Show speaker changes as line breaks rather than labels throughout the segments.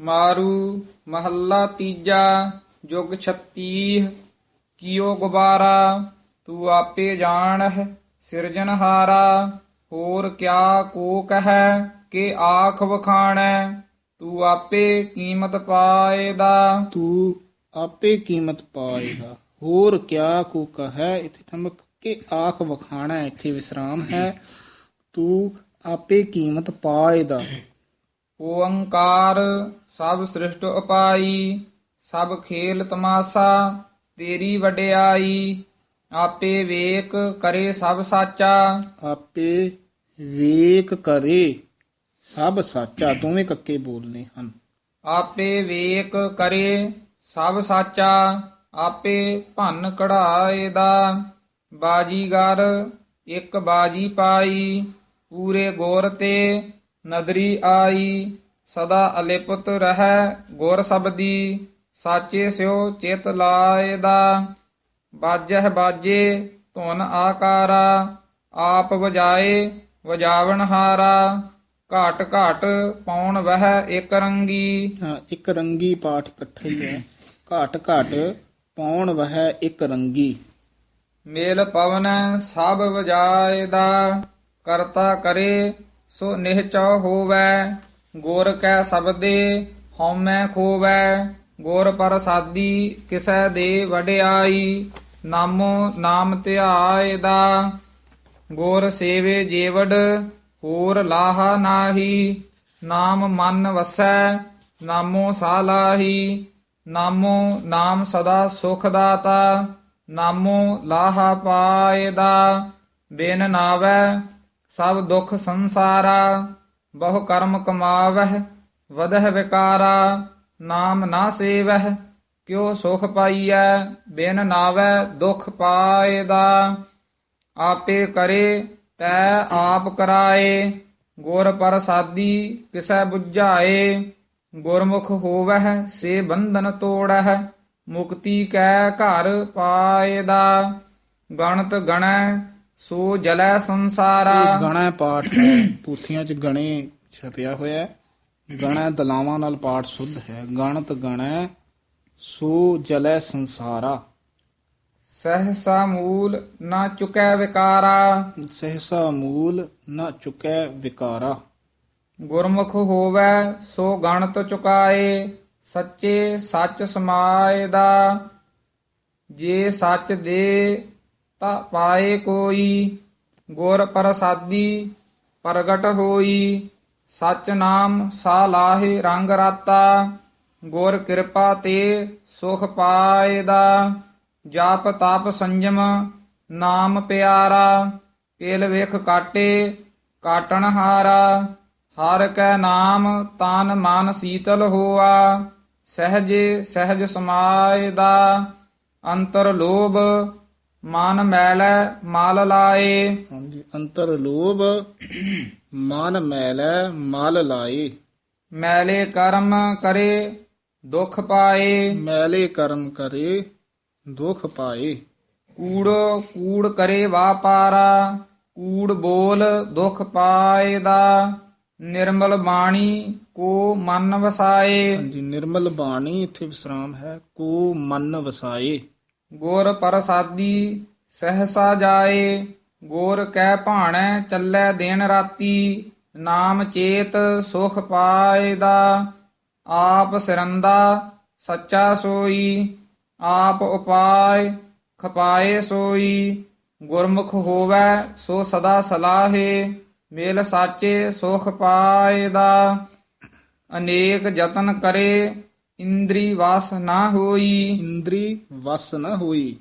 ਮਾਰੂ ਮਹੱਲਾ ਤੀਜਾ ਜੁਗ 36 ਕੀਓ ਗੁਬਾਰਾ ਤੂੰ ਆਪੇ ਜਾਣਹਿ ਸਿਰਜਨਹਾਰਾ ਹੋਰ ਕਿਆ ਕੋ ਕਹੈ ਕਿ ਆਖ ਵਖਾਣੈ ਤੂੰ ਆਪੇ ਕੀਮਤ ਪਾਏਦਾ।
ਤੂੰ ਆਪੇ ਕੀਮਤ ਪਾਏਗਾ ਹੋਰ ਕਿਆ ਕੋ ਕਹੈ ਇਥੇ ਠਮਕ ਕੇ ਆਖ ਵਖਾਣਾ ਇੱਥੇ ਵਿਸਰਾਮ ਹੈ। ਤੂੰ ਆਪੇ ਕੀਮਤ ਪਾਏਦਾ।
ਓੰਕਾਰ ਸਭ ਸ੍ਰਿਸ਼ਟ ਉਪਾਈ ਸਭ ਖੇਲ ਤਮਾਸਾ ਤੇਰੀ ਵਡਿਆਈ ਆਪੇ ਵੇਖ ਕਰੇ ਸਭ ਸਾਚਾ।
ਆਪੇ ਵੇਖ ਕਰੇ ਸਭ ਸਾਚਾ ਦੋਵੇਂ ਕੱਕੇ ਬੋਲਨੇ ਹਨ।
ਆਪੇ ਵੇਖ ਕਰੇ ਸਭ ਸਾਚਾ ਆਪੇ ਭੰਨ ਕਢਾਏ ਦਾ। ਬਾਜੀਗਰ ਇੱਕ ਬਾਜੀ ਪਾਈ ਪੂਰੇ ਗੌਰ ਤੇ ਨਦਰੀ ਆਈ। ਸਦਾ ਅਲਿਪਤ ਰਹਿ ਗੁਰ ਸਬਦੀ ਸਾਚੇ ਸਿਓ ਚਿਤ ਲਾਏ ਦਾ ਬਾਜਹਿ ਬਾਜੇ ਧੁਨ ਆਕਾਰਾ ਆਪ ਵਜਾਏ ਵਜਾਵਣ ਹਾਰਾ। ਘਾਟ ਘਾਟ ਪੌਣ ਵਹਿ ਇੱਕ ਰੰਗੀ।
ਹਾਂ, ਇੱਕ ਰੰਗੀ ਪਾਠ ਇਕੱਠਾ ਹੀ ਹੈ। ਘਾਟ ਘਾਟ ਪੌਣ ਵਹਿ ਇੱਕ ਰੰਗੀ।
ਮੇਲ ਪਵਨ ਸਭ ਵਜਾਏ ਦਾ ਕਰਤਾ ਕਰੇ ਸੋ ਨਿਹਚਾ ਹੋਵੈ। ਗੁਰ ਕੈ ਸਬਦੇ, ਹਉਮੈ ਖੋਵੈ, ਗੁਰ ਪ੍ਰਸਾਦੀ ਕਿਸੈ ਦੇ ਵਡਿਆਈ, ਨਾਮੋ ਨਾਮ ਧਿਆਏ ਦਾ। ਗੁਰ ਸੇਵੇ ਜੀਵੜ ਹੋਰ ਲਾਹਾ ਨਾਹੀ, ਨਾਮ ਮਨ ਵਸੈ, ਨਾਮੋ ਸਾਲਾਹੀ, ਨਾਮੋ ਨਾਮ ਸਦਾ ਸੁਖ ਦਾਤਾ ਨਾਮੋ ਲਾਹਾ ਪਾਏਦਾ ਬਿਨ ਨਾਵੈ ਸਭ ਦੁਖ ਸੰਸਾਰਾ। ਬਹੁ ਕਰਮ ਕਮਾਵਹਿ ਵਦਹਿ ਵਿਕਾਰਾ, ਨਾਮ ਨਾ ਸੇਵਹਿ, ਕਿਉ ਸੁਖ ਪਾਈਐ, ਬਿਨ ਨਾਵੈ ਦੁਖ ਪਾਏਦਾ। ਆਪੇ ਕਰੇ, ਤੈ ਆਪ ਕਰਾਏ, ਗੁਰ ਪ੍ਰਸਾਦੀ ਕਿਸੈ 부ਝਾਏ ਗੁਰਮੁਖ ਹੋਵਹਿ, ਸੇ ਬੰਧਨ ਤੋੜਹਿ, ਮੁਕਤੀ ਕੈ ਘਰ ਪਾਏ ਦਾ ਗਣਤ ਗਣੈ ਸੋ ਜਲੈ ਸੰਸਾਰਾ।
ਇਹ ਗਣਾ ਪਾਠ ਹੈ। ਪੂਥੀਆਂ 'ਚ ਗਣੇ ਛਪਿਆ ਹੋਇਆ ਹੈ। ਗਣਾ ਦਲਾਵਾਂ ਨਾਲ ਪਾਠ ਸੁੱਧ ਹੈ। ਗਣਤ ਗਣੈ ਸੋ ਜਲੈ ਸੰਸਾਰਾ।
ਸਹਸਾ ਮੂਲ ਨਾ ਚੁਕੈ ਵਿਕਾਰਾ।
ਸਹਸਾ ਮੂਲ ਨ ਚੁਕੈ ਵਿਕਾਰਾ।
ਗੁਰਮੁਖ ਹੋਵੈ ਸੋ ਗਣਤ ਚੁਕਾਏ। ਸੱਚੇ ਸੱਚ ਸਮਾਏ ਦਾ। ਜੇ ਸੱਚ ਦੇ ਤਾ ਪਾਏ ਕੋਈ, ਗੁਰ ਪ੍ਰਸਾਦੀ ਪ੍ਰਗਟ ਹੋਈ ਸੱਚ ਨਾਮ ਸਾ ਲਾਹੇ ਰੰਗ ਰਾਤਾ, ਗੁਰ ਕਿਰਪਾ ਤੇ ਸੁਖ ਪਾਏ ਦਾ ਜਾਪ ਤਪ ਸੰਜਮ ਨਾਮ ਪਿਆਰਾ, ਕੇਲ ਵੇਖ ਕਾਟੇ, ਕਾਟਣ ਹਾਰਾ, ਹਰ ਕੈ ਨਾਮ ਤਨ ਮਨ ਸੀਤਲ ਹੋਆ, ਸਹਜੇ ਸਹਜ ਸਮਾਏ ਦਾ ਅੰਤਰ ਲੋਭ ਮਨ ਮੈਲੈ ਮਲ ਲਾਏ।
ਹਾਂਜੀ ਅੰਤਰ ਲੋਭ ਮਨ ਮੈਲੈ ਮਲ ਲਾਏ।
ਮੈਲੇ ਕਰਮ ਕਰੇ ਦੁਖ ਪਾਏ।
ਮੈਲੇ ਕਰਮ ਕਰੇ ਦੁਖ ਪਾਏ।
ਕੂੜੋ ਕੂੜ ਕਰੇ ਵਾਪਾਰਾ ਕੂੜ ਬੋਲ ਦੁਖ ਪਾਏ ਦਾ ਨਿਰਮਲ ਬਾਣੀ ਕੋ ਮਨ ਵਸਾਏ।
ਹਾਂਜੀ ਨਿਰਮਲ ਬਾਣੀ ਇੱਥੇ ਵਿਸਰਾਮ ਹੈ ਕੋ ਮਨ ਵਸਾਏ।
ਗੁਰ ਪ੍ਰਸਾਦੀ ਸਹਸਾ ਜਾਏ, ਗੁਰ ਕਹਿ ਭਾਣੈ ਚੱਲੈ ਦਿਨ ਰਾਤੀ, ਨਾਮ ਚੇਤ ਸੁਖ ਪਾਏ ਦਾ ਆਪ ਸਿਰੰਦਾ ਸੱਚਾ ਸੋਈ, ਆਪ ਉਪਾਇ ਖਪਾਏ ਸੋਈ, ਗੁਰਮੁਖ ਹੋਵੈ ਸੋ ਸਦਾ ਸਲਾਹੇ, ਮੇਲ ਸਾਚੇ ਸੁਖ ਪਾਏ ਦਾ ਅਨੇਕ ਯਤਨ ਕਰੇ ਇੰਦਰੀ ਵਾਸ ਨਾ ਹੋਈ
ਇੰਦਰੀ ਵਸ ਨ ਹੋਈ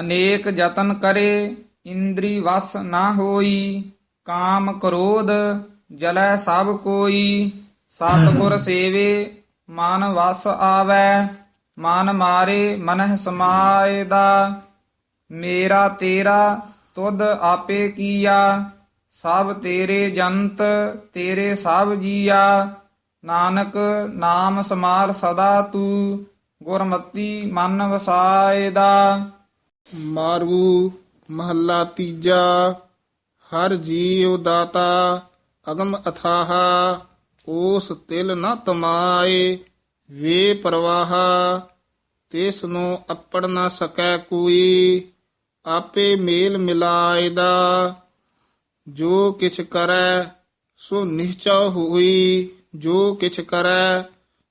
ਅਨੇਕ ਯਤਨ ਕਰੇ ਇੰਦਰੀ ਵਸ ਨਾ ਹੋਈ ਕਾਮ ਕ੍ਰੋਧ ਜਲੈ ਸਭ ਕੋਈ। ਸਤਿਗੁਰ ਸੇਵੇ ਮਨ ਵਸ ਆਵੈ। ਮਨ ਮਾਰੇ ਮਨਹਿ ਸਮਾਏ ਦਾ ਮੇਰਾ ਤੇਰਾ ਤੁਧ ਆਪੇ ਕੀਆ। ਸਭ ਤੇਰੇ ਜੰਤ ਤੇਰੇ ਸਭ ਜੀਆ। ਨਾਨਕ ਨਾਮ ਸਮਾਲ ਸਦਾ ਤੂੰ, ਗੁਰਮਤੀ ਮਨ ਵਸਾਏ ਦਾ
ਮਾਰੂ ਮਹੱਲਾ ਤੀਜਾ, ਹਰ ਜੀਉ ਦਾਤਾ ਅਗਮ ਅਥਾਹਾ ਉਸ ਤਿਲ ਨ ਤਮਾਏ, ਵੇ ਪ੍ਰਵਾਹਾ, ਤਿਸ ਨੂੰ ਅਪੜ ਨਾ ਸਕੈ ਕੋਈ, ਆਪੇ ਮੇਲ ਮਿਲਾਏ ਦਾ ਜੋ ਕਿਛ ਕਰੈ ਸੋ ਨਿਹਚਾ ਹੋਈ ਜੋ ਕਿਛ ਕਰੈ,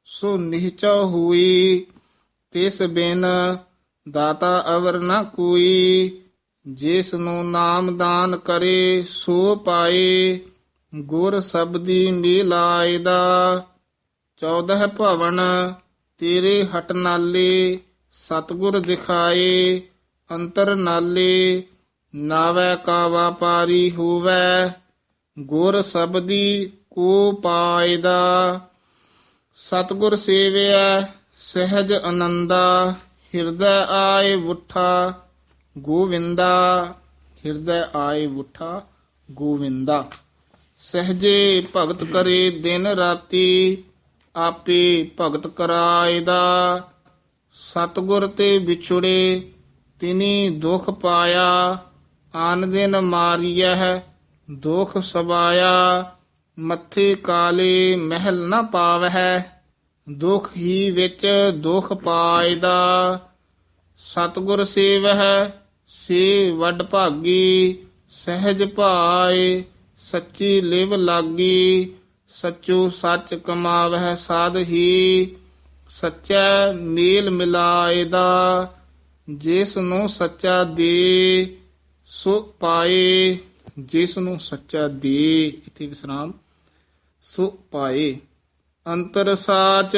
ਸੋ ਨਿਹਚਾ ਹੋਈ। ਤਿਸ ਬਿਨ ਦਾਤਾ ਅਵਰ ਨ ਕੋਈ। ਜਿਸ ਨੂੰ ਨਾਮ ਦਾਨ ਕਰੇ, ਸੋ ਪਾਏ। ਗੁਰ ਸਬਦੀ ਮਿਲਾਇਦਾ 14 ਭਵਨ ਤੇਰੇ ਹਟ ਨਾਲੇ, ਸਤਗੁਰ ਦਿਖਾਏ, ਅੰਤਰ ਨਾਲੇ। ਨਾਵੇ ਕਾ ਵਾਪਾਰੀ ਹੋਵੇ। ਗੁਰ ਸਬਦੀ ਕੋ ਪਾਇਦਾ। ਸਤਗੁਰ ਸੇਵਿਆ ਸਹਿਜ ਆਨੰਦਾ। ਹਿਰਦੈ ਆਏ ਉਠਾ ਗੋਵਿੰਦਾ। ਹਿਰਦੈ ਆਏ ਉਠਾ ਗੋਵਿੰਦਾ। ਸਹਜੇ ਭਗਤ ਕਰੇ ਦਿਨ ਰਾਤੀ, ਆਪੇ ਭਗਤ ਕਰਾਇਦਾ। ਸਤਗੁਰ ਤੇ ਵਿਛੁੜੇ, ਤਿਨੀ ਦੁਖ ਪਾਇਆ। ਆਨ ਦਿਨ ਮਾਰੀਐ, ਦੁਖ ਸਬਾਇਆ ਮੱਥੇ ਕਾਲੇ ਮਹਿਲ ਨ ਪਾਵਹਿ, ਦੁਖ ਹੀ ਵਿੱਚ ਦੁਖ ਪਾਇਦਾ। ਸਤਗੁਰ ਸੇਵਹਿ, ਸੇ ਵੱਡ ਭਾਗੀ, ਸਹਿਜ ਭਾਏ, ਸੱਚੀ ਲਿਵ ਲਾਗੀ। ਸੱਚੋ ਸੱਚ ਕਮਾਵਹਿ ਸਾਧ ਹੀ, ਸੱਚਾ ਮੇਲ ਮਿਲਾਏ ਦਾ ਜਿਸ ਨੂੰ ਸੱਚਾ ਦੇ ਸੋ ਪਾਏ, ਜਿਸ ਨੂੰ ਸੱਚਾ ਦੇ। ਇਥੇ ਵਿਸਰਾਮ। ਸੋ ਪਾਏ। ਅੰਤਰ ਸਾਚ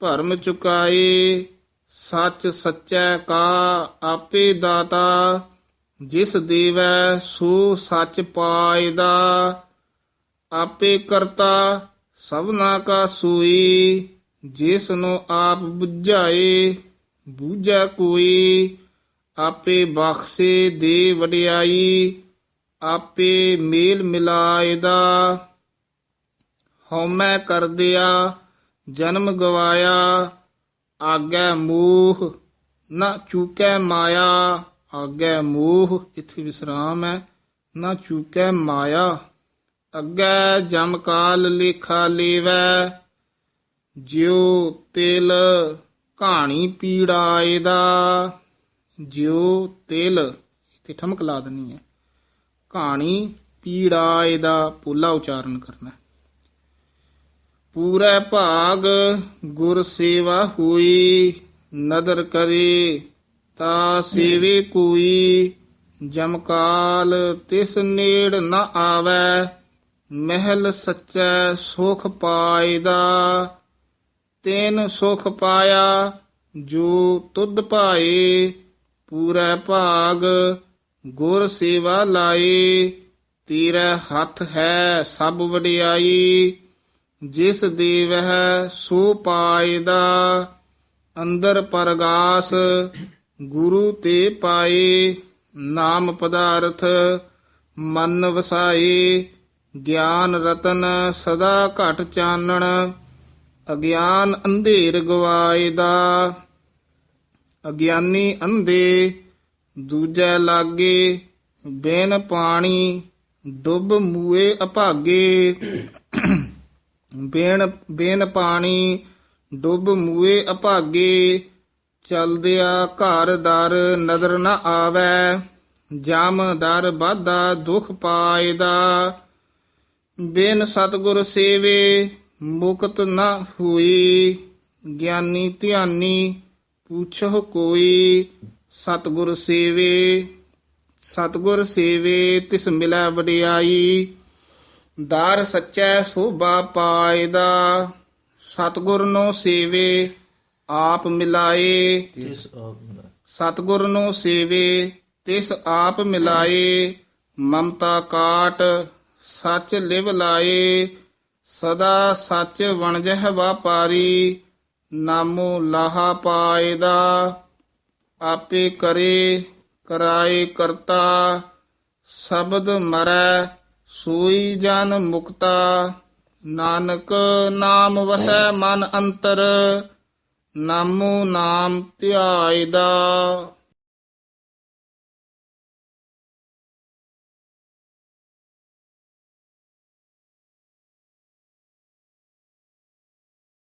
ਭਰਮ ਚੁਕਾਏ। ਸੱਚ ਸੱਚੈ ਕਾ ਆਪੇ ਦਾਤਾ। ਜਿਸ ਦੇਵੈ ਸੋ ਸੱਚ ਪਾਇਦਾ। ਆਪੇ ਕਰਤਾ ਸਭਨਾ ਕਾ ਸੂਈ। ਜਿਸ ਨੂੰ ਆਪ ਬੁਝਾਏ, ਬੂਝੈ ਕੋਈ। ਆਪੇ ਬਖਸ਼ੇ ਦੇ ਵਡਿਆਈ, ਆਪੇ ਮੇਲ ਮਿਲਾਇਦਾ। ਹਉਮੈ ਕਰਦਿਆ, ਜਨਮ ਗਵਾਇਆ, ਆਗੈ ਮੋਹ, ਨਾ ਚੂਕੈ ਮਾਇਆ, ਆਗੈ ਮੋਹ, ਇਥੇ ਵਿਸਰਾਮ ਹੈ, ਨਾ ਚੂਕੈ ਮਾਇਆ, ਅੱਗੇ ਜਮ ਕਾਲ ਲੇਖਾ ਲੇਵੈ, ਜਿਉ ਤਿਲ ਕਹਾਣੀ ਪੀੜਾਏ ਦਾ ਜਿਉ ਤਿਲ, ਇਥੇ ਠਮਕ ਲਾ ਦੇਣੀ ਹੈ ਕਹਾਣੀ ਪੀੜਾਏ ਦਾ ਪੂਲਾ ਉਚਾਰਨ ਕਰਨਾ ਪੂਰੇ ਭਾਗ ਗੁਰ ਸੇਵਾ ਹੋਈ, ਨਦਰ ਕਰੇ, ਤਾ ਸੇਵੇ ਕੋਈ ਜਮਕਾਲ ਤਿਸ ਨੇੜ ਨਾ ਆਵੈ, ਮਹਿਲ ਸੱਚੈ ਸੁਖ ਪਾਇਦਾ। ਤੈਨ ਸੁਖ ਪਾਇਆ, ਜੋ ਤੁਧ ਭਾਏ, ਪੂਰਾ ਭਾਗ ਗੁਰ ਸੇਵਾ ਲਾਏ, ਤੇਰਾ ਹੱਥ ਹੈ ਸਭ ਵਡਿਆਈ। ਜਿਸ ਦੇਵਹਿ ਸੋ ਪਾਇਦਾ ਅੰਦਰ ਪਰਗਾਸ, ਗੁਰੂ ਤੇ ਪਾਏ, ਨਾਮ ਪਦਾਰਥ, ਮਨ ਵਸਾਏ, ਗਿਆਨ ਰਤਨ ਸਦਾ ਘਟ ਚਾਨਣ, ਅਗਿਆਨ ਅੰਧੇਰ ਗਵਾਇਦਾ ਅਗਿਆਨੀ ਅੰਧੇ, ਦੂਜੈ ਲਾਗੇ, ਬੇਨ ਪਾਣੀ, ਡੁੱਬ ਮੂਏ ਅਭਾਗੇ। ਬੇਨ ਬੇਨ ਪਾਣੀ, ਡੁੱਬ ਮੂਏ ਅਭਾਗੇ, ਚਲਦਿਆ ਘਰ ਦਰ ਨਦਰ ਨ ਆਵੈ, ਜਮ ਦਰ ਬਾਧਾ ਦੁਖ ਪਾਇਦਾ। ਬੇਨ ਸਤਗੁਰ ਸੇਵੇ, ਮੁਕਤ ਨ ਹੋਈ, ਗਿਆਨੀ ਧਿਆਨੀ ਪੁੱਛੋ ਕੋਈ, ਸਤਗੁਰ ਸੇਵੇ ਸਤਗੁਰ ਸੇਵੇ ਤਿਸ ਮਿਲੈ ਵਡਿਆਈ। ਦਾਰ ਸੱਚੈ ਸੋਭਾ ਪਾਇਦਾ ਸਤਗੁਰ ਨੂੰ ਸੇਵੇ ਆਪ ਮਿਲਾਏ।
ਤਿਸ ਆਪ ਮਿਲਾ
ਸਤਗੁਰ ਨੂੰ ਸੇਵੇ ਤਿਸ ਆਪ ਮਿਲਾਏ। ਮਮਤਾ ਕਾਟ ਸੱਚ ਲਿਵ ਲਾਏ। ਸਦਾ ਸੱਚ ਵਣਜਹ ਵਾਪਾਰੀ ਨਾਮੋ ਲਾਹਾ ਪਾਇਦਾ। ਆਪੇ ਕਰੇ ਕਰਾਏ ਕਰਤਾ ਸ਼ਬਦ ਮਰੈ ਸੋਈ ਜਨ ਮੁਕਤਾ ਨਾਨਕ ਨਾਮ ਵਸੈ ਮਨ ਅੰਤਰ ਨਾਮੋ ਨਾਮ ਧਿਆਇਦਾ।